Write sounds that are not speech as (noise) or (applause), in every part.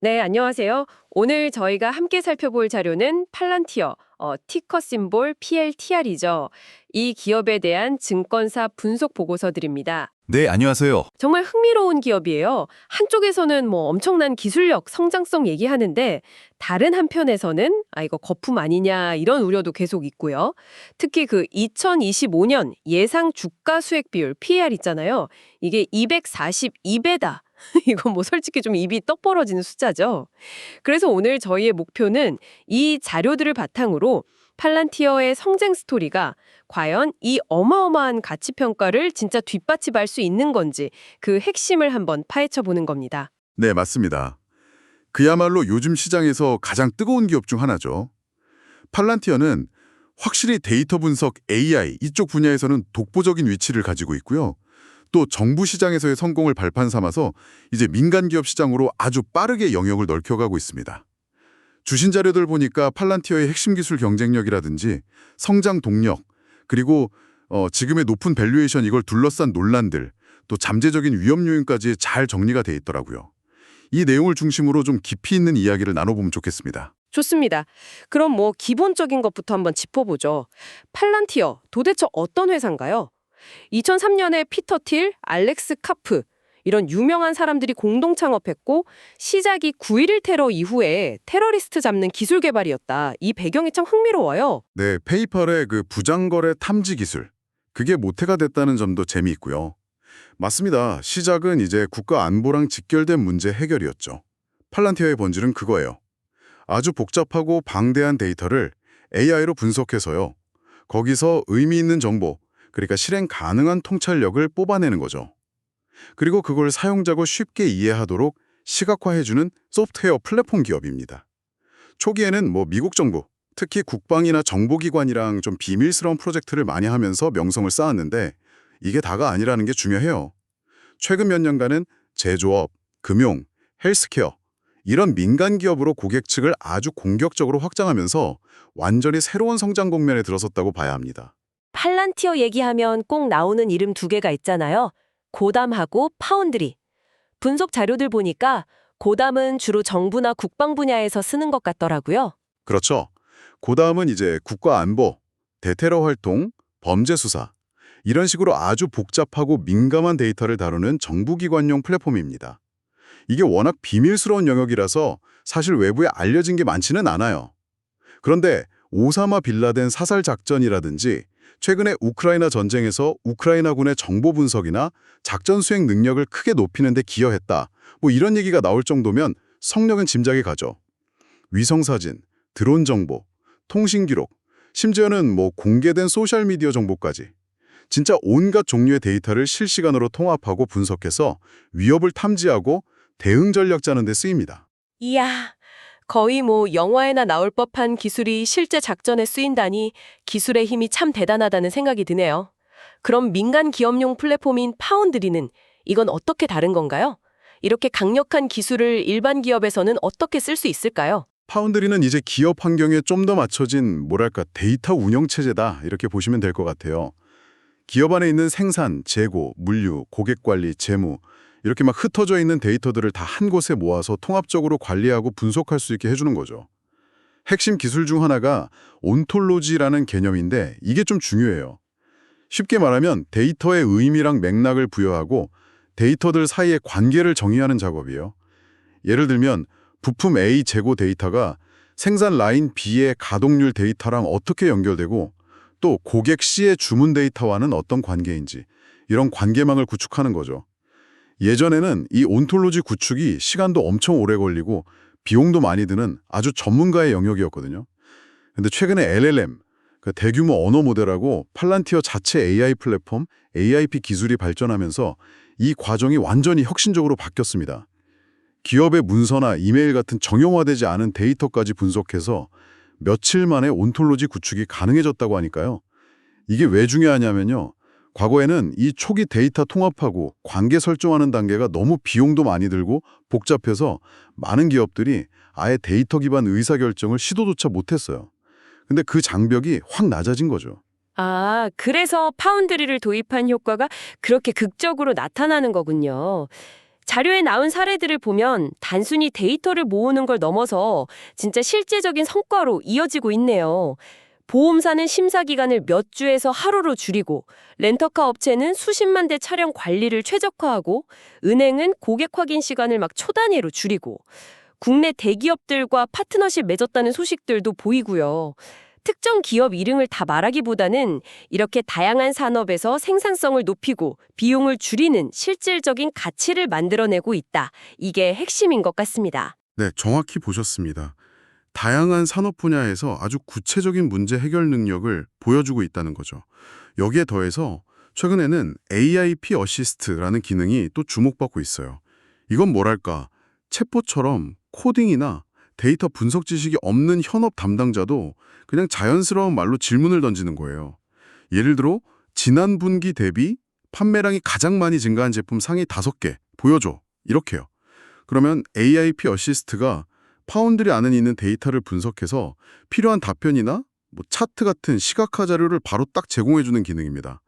네, 안녕하세요. 오늘 저희가 함께 살펴볼 자료는 팔란티어, 어, 티커 심볼 PLTR이죠. 이 기업에 대한 증권사 분석 보고서들입니다. 네, 안녕하세요. 정말 흥미로운 기업이에요. 한쪽에서는 뭐 엄청난 기술력, 성장성 얘기하는데 다른 한편에서는 아 이거 거품 아니냐 이런 우려도 계속 있고요. 특히 그 2025년 예상 주가 수익 비율 PER 있잖아요. 이게 242배다. (laughs) 이건 뭐 솔직히 좀 입이 떡 벌어지는 숫자죠. 그래서 오늘 저희의 목표는 이 자료들을 바탕으로 팔란티어의 성장 스토리가 과연 이 어마어마한 가치 평가를 진짜 뒷받침할 수 있는 건지 그 핵심을 한번 파헤쳐 보는 겁니다. 네, 맞습니다. 그야말로 요즘 시장에서 가장 뜨거운 기업 중 하나죠. 팔란티어는 확실히 데이터 분석 AI 이쪽 분야에서는 독보적인 위치를 가지고 있고요. 또 정부 시장에서의 성공을 발판 삼아서 이제 민간 기업 시장으로 아주 빠르게 영역을 넓혀가고 있습니다. 주신 자료들 보니까 팔란티어의 핵심 기술 경쟁력이라든지 성장 동력, 그리고 어, 지금의 높은 밸류에이션 이걸 둘러싼 논란들, 또 잠재적인 위험 요인까지 잘 정리가 돼 있더라고요. 이 내용을 중심으로 좀 깊이 있는 이야기를 나눠보면 좋겠습니다. 좋습니다. 그럼 뭐 기본적인 것부터 한번 짚어보죠. 팔란티어 도대체 어떤 회사인가요? 2003년에 피터 틸, 알렉스 카프 이런 유명한 사람들이 공동 창업했고 시작이 9.11 테러 이후에 테러리스트 잡는 기술 개발이었다. 이 배경이 참 흥미로워요. 네, 페이팔의 그 부장거래 탐지 기술. 그게 모태가 됐다는 점도 재미있고요. 맞습니다. 시작은 이제 국가 안보랑 직결된 문제 해결이었죠. 팔란티어의 본질은 그거예요. 아주 복잡하고 방대한 데이터를 AI로 분석해서요. 거기서 의미 있는 정보, 그러니까 실행 가능한 통찰력을 뽑아내는 거죠. 그리고 그걸 사용자가 쉽게 이해하도록 시각화해주는 소프트웨어 플랫폼 기업입니다. 초기에는 뭐 미국 정부, 특히 국방이나 정보기관이랑 좀 비밀스러운 프로젝트를 많이 하면서 명성을 쌓았는데 이게 다가 아니라는 게 중요해요. 최근 몇 년간은 제조업, 금융, 헬스케어 이런 민간 기업으로 고객 측을 아주 공격적으로 확장하면서 완전히 새로운 성장 국면에 들어섰다고 봐야 합니다. 팔란티어 얘기하면 꼭 나오는 이름 두 개가 있잖아요. 고담하고 파운드리. 분석 자료들 보니까 고담은 주로 정부나 국방 분야에서 쓰는 것 같더라고요. 그렇죠. 그 다음은 이제 국가안보, 대테러 활동, 범죄 수사 이런 식으로 아주 복잡하고 민감한 데이터를 다루는 정부기관용 플랫폼입니다. 이게 워낙 비밀스러운 영역이라서 사실 외부에 알려진 게 많지는 않아요. 그런데 오사마 빌라덴 사살 작전이라든지 최근에 우크라이나 전쟁에서 우크라이나군의 정보 분석이나 작전 수행 능력을 크게 높이는 데 기여했다. 뭐 이런 얘기가 나올 정도면 성력은 짐작이 가죠. 위성사진, 드론 정보, 통신 기록, 심지어는 뭐 공개된 소셜미디어 정보까지 진짜 온갖 종류의 데이터를 실시간으로 통합하고 분석해서 위협을 탐지하고 대응 전략 짜는 데 쓰입니다. 이야, 거의 뭐 영화에나 나올 법한 기술이 실제 작전에 쓰인다니 기술의 힘이 참 대단하다는 생각이 드네요. 그럼 민간 기업용 플랫폼인 파운드리는 이건 어떻게 다른 건가요? 이렇게 강력한 기술을 일반 기업에서는 어떻게 쓸 수 있을까요? 파운드리는 이제 기업 환경에 좀 더 맞춰진 뭐랄까 데이터 운영 체제다 이렇게 보시면 될 것 같아요. 기업 안에 있는 생산, 재고, 물류, 고객 관리, 재무 이렇게 막 흩어져 있는 데이터들을 다 한 곳에 모아서 통합적으로 관리하고 분석할 수 있게 해주는 거죠. 핵심 기술 중 하나가 온톨로지라는 개념인데 이게 좀 중요해요. 쉽게 말하면 데이터의 의미랑 맥락을 부여하고 데이터들 사이의 관계를 정의하는 작업이에요. 예를 들면 부품 A 재고 데이터가 생산 라인 B의 가동률 데이터랑 어떻게 연결되고 또 고객 C의 주문 데이터와는 어떤 관계인지 이런 관계망을 구축하는 거죠. 예전에는 이 온톨로지 구축이 시간도 엄청 오래 걸리고 비용도 많이 드는 아주 전문가의 영역이었거든요. 근데 최근에 LLM, 그 대규모 언어 모델하고 팔란티어 자체 AI 플랫폼, AIP 기술이 발전하면서 이 과정이 완전히 혁신적으로 바뀌었습니다. 기업의 문서나 이메일 같은 정형화되지 않은 데이터까지 분석해서 며칠 만에 온톨로지 구축이 가능해졌다고 하니까요. 이게 왜 중요하냐면요. 과거에는 이 초기 데이터 통합하고 관계 설정하는 단계가 너무 비용도 많이 들고 복잡해서 많은 기업들이 아예 데이터 기반 의사결정을 시도조차 못했어요. 근데 그 장벽이 확 낮아진 거죠. 아, 그래서 파운드리를 도입한 효과가 그렇게 극적으로 나타나는 거군요. 자료에 나온 사례들을 보면 단순히 데이터를 모으는 걸 넘어서 진짜 실제적인 성과로 이어지고 있네요. 보험사는 심사 기간을 몇 주에서 하루로 줄이고 렌터카 업체는 수십만 대 차량 관리를 최적화하고 은행은 고객 확인 시간을 막 초단위로 줄이고 국내 대기업들과 파트너십 맺었다는 소식들도 보이고요. 특정 기업 이름을 다 말하기보다는 이렇게 다양한 산업에서 생산성을 높이고 비용을 줄이는 실질적인 가치를 만들어내고 있다. 이게 핵심인 것 같습니다. 네, 정확히 보셨습니다. 다양한 산업 분야에서 아주 구체적인 문제 해결 능력을 보여주고 있다는 거죠. 여기에 더해서 최근에는 AIP 어시스트라는 기능이 또 주목받고 있어요. 이건 뭐랄까, 챗봇처럼 코딩이나 데이터 분석 지식이 없는 현업 담당자도 그냥 자연스러운 말로 질문을 던지는 거예요. 예를 들어, 지난 분기 대비 판매량이 가장 많이 증가한 제품 상위 5개 보여줘. 이렇게요. 그러면 AIP 어시스트가 파운드리 안에 있는 데이터를 분석해서 필요한 답변이나 뭐 차트 같은 시각화 자료를 바로 딱 제공해주는 기능입니다.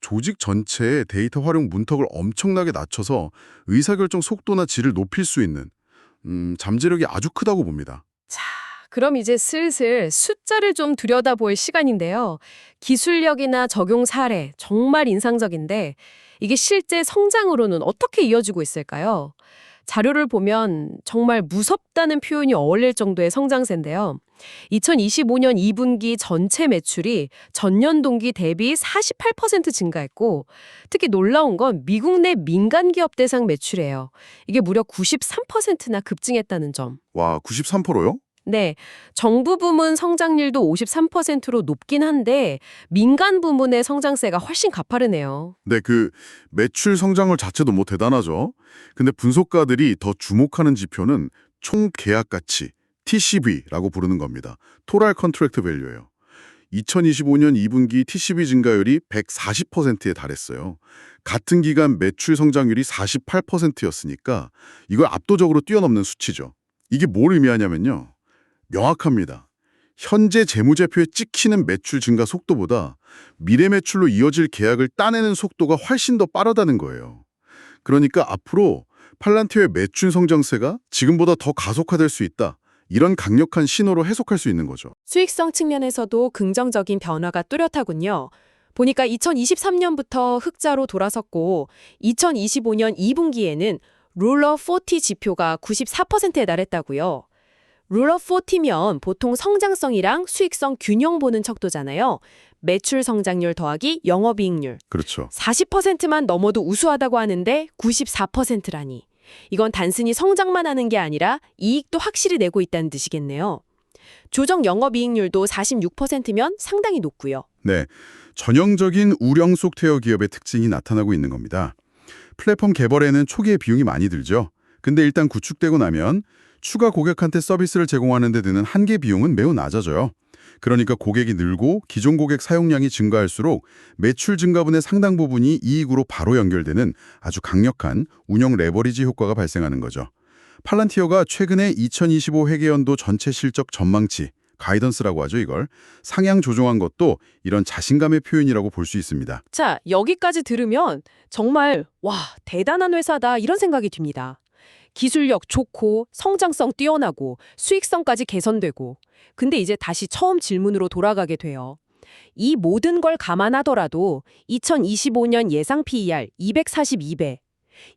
조직 전체의 데이터 활용 문턱을 엄청나게 낮춰서 의사결정 속도나 질을 높일 수 있는 음, 잠재력이 아주 크다고 봅니다. 자, 그럼 이제 슬슬 숫자를 좀 들여다볼 시간인데요. 기술력이나 적용 사례 정말 인상적인데 이게 실제 성장으로는 어떻게 이어지고 있을까요? 자료를 보면 정말 무섭다는 표현이 어울릴 정도의 성장세인데요. 2025년 2분기 전체 매출이 전년 동기 대비 48% 증가했고 특히 놀라운 건 미국 내 민간 기업 대상 매출이에요. 이게 무려 93%나 급증했다는 점. 와, 93%요? 네, 정부 부문 성장률도 53%로 높긴 한데 민간 부문의 성장세가 훨씬 가파르네요. 네, 그 매출 성장률 자체도 뭐 대단하죠. 근데 분석가들이 더 주목하는 지표는 총 계약 가치, TCV라고 부르는 겁니다. 토탈 컨트랙트 밸류예요. 2025년 2분기 TCV 증가율이 140%에 달했어요. 같은 기간 매출 성장률이 48%였으니까 이걸 압도적으로 뛰어넘는 수치죠. 이게 뭘 의미하냐면요. 명확합니다. 현재 재무제표에 찍히는 매출 증가 속도보다 미래 매출로 이어질 계약을 따내는 속도가 훨씬 더 빠르다는 거예요. 그러니까 앞으로 팔란티어의 매출 성장세가 지금보다 더 가속화될 수 있다. 이런 강력한 신호로 해석할 수 있는 거죠. 수익성 측면에서도 긍정적인 변화가 뚜렷하군요. 보니까 2023년부터 흑자로 돌아섰고 2025년 2분기에는 룰러 40 지표가 94%에 달했다고요. 룰러 40면 보통 성장성이랑 수익성 균형 보는 척도잖아요. 매출 성장률 더하기 영업이익률. 그렇죠. 40%만 넘어도 우수하다고 하는데 94%라니. 이건 단순히 성장만 하는 게 아니라 이익도 확실히 내고 있다는 뜻이겠네요. 조정 영업이익률도 46%면 상당히 높고요. 네, 전형적인 우령 속테어 기업의 특징이 나타나고 있는 겁니다. 플랫폼 개발에는 초기에 비용이 많이 들죠. 근데 일단 구축되고 나면 추가 고객한테 서비스를 제공하는 데 드는 한계 비용은 매우 낮아져요. 그러니까 고객이 늘고 기존 고객 사용량이 증가할수록 매출 증가분의 상당 부분이 이익으로 바로 연결되는 아주 강력한 운영 레버리지 효과가 발생하는 거죠. 팔란티어가 최근에 2025 회계연도 전체 실적 전망치, 가이던스라고 하죠 이걸, 상향 조정한 것도 이런 자신감의 표현이라고 볼 수 있습니다. 자, 여기까지 들으면 정말 와, 대단한 회사다 이런 생각이 듭니다. 기술력 좋고 성장성 뛰어나고 수익성까지 개선되고 근데 이제 다시 처음 질문으로 돌아가게 돼요. 이 모든 걸 감안하더라도 2025년 예상 PER 242배.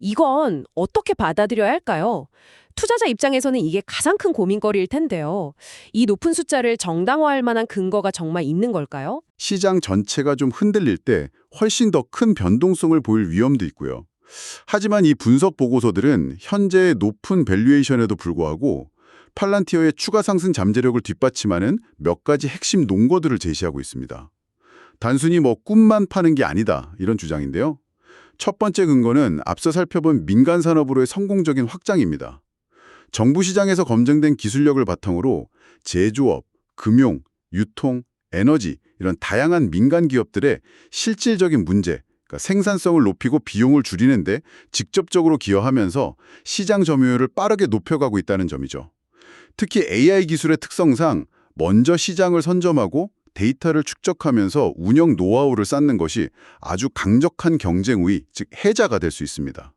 이건 어떻게 받아들여야 할까요? 투자자 입장에서는 이게 가장 큰 고민거리일 텐데요. 이 높은 숫자를 정당화할 만한 근거가 정말 있는 걸까요? 시장 전체가 좀 흔들릴 때 훨씬 더 큰 변동성을 보일 위험도 있고요. 하지만 이 분석 보고서들은 현재의 높은 밸류에이션에도 불구하고 팔란티어의 추가 상승 잠재력을 뒷받침하는 몇 가지 핵심 논거들을 제시하고 있습니다. 단순히 뭐 꿈만 파는 게 아니다 이런 주장인데요. 첫 번째 근거는 앞서 살펴본 민간 산업으로의 성공적인 확장입니다. 정부 시장에서 검증된 기술력을 바탕으로 제조업, 금융, 유통, 에너지 이런 다양한 민간 기업들의 실질적인 문제, 그러니까 생산성을 높이고 비용을 줄이는데 직접적으로 기여하면서 시장 점유율을 빠르게 높여가고 있다는 점이죠. 특히 AI 기술의 특성상 먼저 시장을 선점하고 데이터를 축적하면서 운영 노하우를 쌓는 것이 아주 강력한 경쟁 우위, 즉 해자가 될 수 있습니다.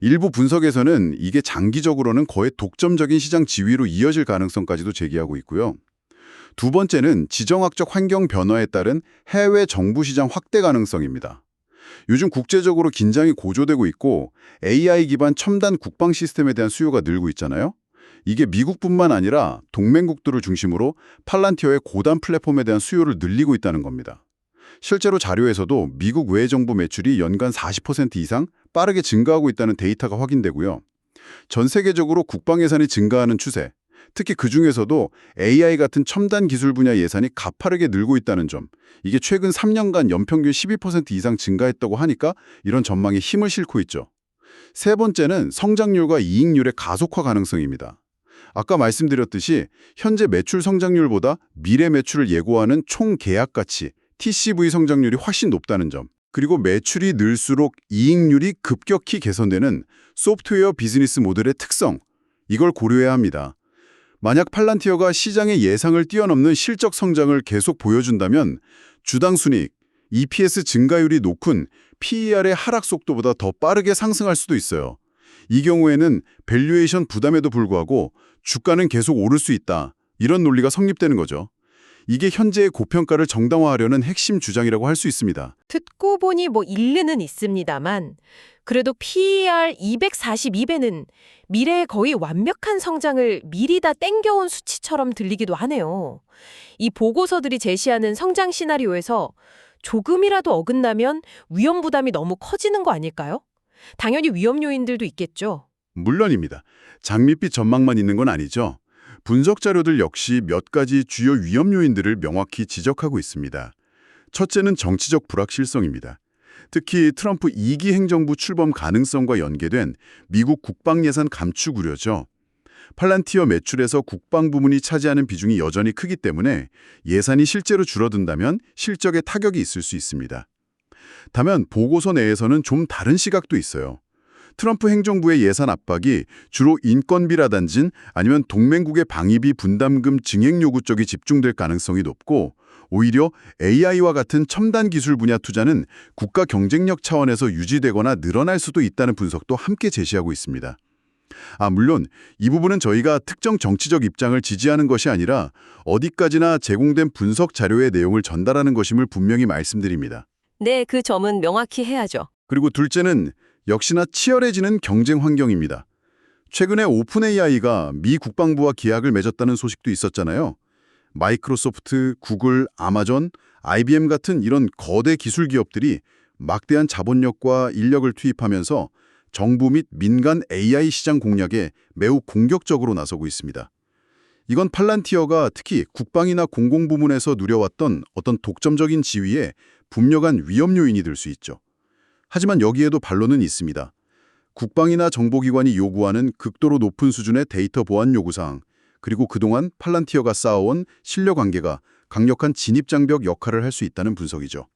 일부 분석에서는 이게 장기적으로는 거의 독점적인 시장 지위로 이어질 가능성까지도 제기하고 있고요. 두 번째는 지정학적 환경 변화에 따른 해외 정부 시장 확대 가능성입니다. 요즘 국제적으로 긴장이 고조되고 있고 AI 기반 첨단 국방 시스템에 대한 수요가 늘고 있잖아요. 이게 미국뿐만 아니라 동맹국들을 중심으로 팔란티어의 고단 플랫폼에 대한 수요를 늘리고 있다는 겁니다. 실제로 자료에서도 미국 외 정부 매출이 연간 40% 이상 빠르게 증가하고 있다는 데이터가 확인되고요. 전 세계적으로 국방 예산이 증가하는 추세, 특히 그 중에서도 AI 같은 첨단 기술 분야 예산이 가파르게 늘고 있다는 점, 이게 최근 3년간 연평균 12% 이상 증가했다고 하니까 이런 전망에 힘을 싣고 있죠. 세 번째는 성장률과 이익률의 가속화 가능성입니다. 아까 말씀드렸듯이 현재 매출 성장률보다 미래 매출을 예고하는 총 계약 가치, TCV 성장률이 훨씬 높다는 점, 그리고 매출이 늘수록 이익률이 급격히 개선되는 소프트웨어 비즈니스 모델의 특성, 이걸 고려해야 합니다. 만약 팔란티어가 시장의 예상을 뛰어넘는 실적 성장을 계속 보여준다면 주당 순이익, EPS 증가율이 높은 PER의 하락 속도보다 더 빠르게 상승할 수도 있어요. 이 경우에는 밸류에이션 부담에도 불구하고 주가는 계속 오를 수 있다. 이런 논리가 성립되는 거죠. 이게 현재의 고평가를 정당화하려는 핵심 주장이라고 할 수 있습니다. 듣고 보니 뭐 일리는 있습니다만 그래도 PER 242배는 미래의 거의 완벽한 성장을 미리 다 땡겨온 수치처럼 들리기도 하네요. 이 보고서들이 제시하는 성장 시나리오에서 조금이라도 어긋나면 위험 부담이 너무 커지는 거 아닐까요? 당연히 위험 요인들도 있겠죠. 물론입니다. 장밋빛 전망만 있는 건 아니죠. 분석 자료들 역시 몇 가지 주요 위험 요인들을 명확히 지적하고 있습니다. 첫째는 정치적 불확실성입니다. 특히 트럼프 2기 행정부 출범 가능성과 연계된 미국 국방 예산 감축 우려죠. 팔란티어 매출에서 국방 부문이 차지하는 비중이 여전히 크기 때문에 예산이 실제로 줄어든다면 실적에 타격이 있을 수 있습니다. 다만 보고서 내에서는 좀 다른 시각도 있어요. 트럼프 행정부의 예산 압박이 주로 인건비라든지 아니면 동맹국의 방위비 분담금 증액 요구 쪽이 집중될 가능성이 높고 오히려 AI와 같은 첨단 기술 분야 투자는 국가 경쟁력 차원에서 유지되거나 늘어날 수도 있다는 분석도 함께 제시하고 있습니다. 아, 물론 이 부분은 저희가 특정 정치적 입장을 지지하는 것이 아니라 어디까지나 제공된 분석 자료의 내용을 전달하는 것임을 분명히 말씀드립니다. 네, 그 점은 명확히 해야죠. 그리고 둘째는 역시나 치열해지는 경쟁 환경입니다. 최근에 오픈 AI가 미 국방부와 계약을 맺었다는 소식도 있었잖아요. 마이크로소프트, 구글, 아마존, IBM 같은 이런 거대 기술 기업들이 막대한 자본력과 인력을 투입하면서 정부 및 민간 AI 시장 공략에 매우 공격적으로 나서고 있습니다. 이건 팔란티어가 특히 국방이나 공공부문에서 누려왔던 어떤 독점적인 지위에 분명한 위험 요인이 될 수 있죠. 하지만 여기에도 반론은 있습니다. 국방이나 정보기관이 요구하는 극도로 높은 수준의 데이터 보안 요구사항, 그리고 그동안 팔란티어가 쌓아온 신뢰 관계가 강력한 진입장벽 역할을 할 수 있다는 분석이죠.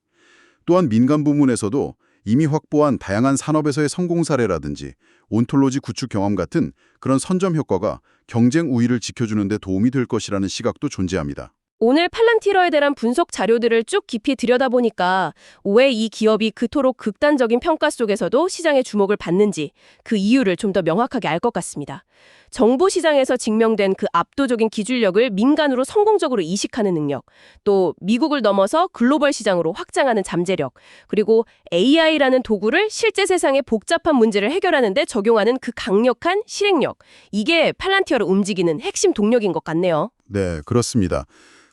또한 민간 부문에서도 이미 확보한 다양한 산업에서의 성공 사례라든지 온톨로지 구축 경험 같은 그런 선점 효과가 경쟁 우위를 지켜주는 데 도움이 될 것이라는 시각도 존재합니다. 오늘 팔란티러에 대한 분석 자료들을 쭉 깊이 들여다보니까 왜 이 기업이 그토록 극단적인 평가 속에서도 시장의 주목을 받는지 그 이유를 좀 더 명확하게 알 것 같습니다. 정보 시장에서 증명된 그 압도적인 기술력을 민간으로 성공적으로 이식하는 능력, 또 미국을 넘어서 글로벌 시장으로 확장하는 잠재력, 그리고 AI라는 도구를 실제 세상의 복잡한 문제를 해결하는 데 적용하는 그 강력한 실행력, 이게 팔란티어를 움직이는 핵심 동력인 것 같네요. 네, 그렇습니다.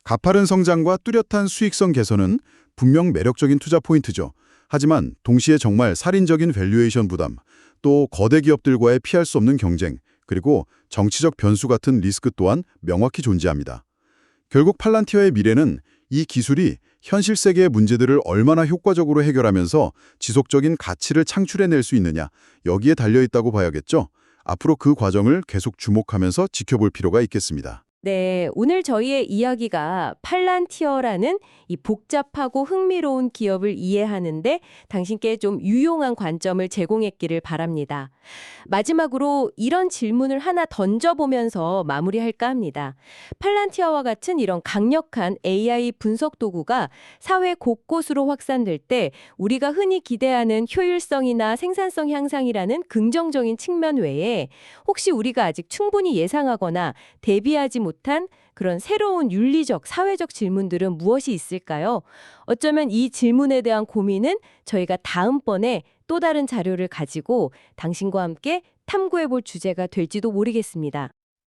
가파른 성장과 뚜렷한 수익성 개선은 분명 매력적인 투자 포인트죠. 하지만 동시에 정말 살인적인 밸류에이션 부담, 또 거대 기업들과의 피할 수 없는 경쟁, 그리고 정치적 변수 같은 리스크 또한 명확히 존재합니다. 결국 팔란티어의 미래는 이 기술이 현실 세계의 문제들을 얼마나 효과적으로 해결하면서 지속적인 가치를 창출해낼 수 있느냐, 여기에 달려있다고 봐야겠죠. 앞으로 그 과정을 계속 주목하면서 지켜볼 필요가 있겠습니다. 네, 오늘 저희의 이야기가 팔란티어라는 이 복잡하고 흥미로운 기업을 이해하는데 당신께 좀 유용한 관점을 제공했기를 바랍니다. 마지막으로 이런 질문을 하나 던져보면서 마무리할까 합니다. 팔란티어와 같은 이런 강력한 AI 분석 도구가 사회 곳곳으로 확산될 때 우리가 흔히 기대하는 효율성이나 생산성 향상이라는 긍정적인 측면 외에 혹시 우리가 아직 충분히 예상하거나 대비하지 못한 그런 새로운 윤리적, 사회적 질문들은 무엇이 있을까요? 어쩌면 이 질문에 대한 고민은 저희가 다음번에 또 다른 자료를 가지고 당신과 함께 탐구해 볼 주제가 될지도 모르겠습니다.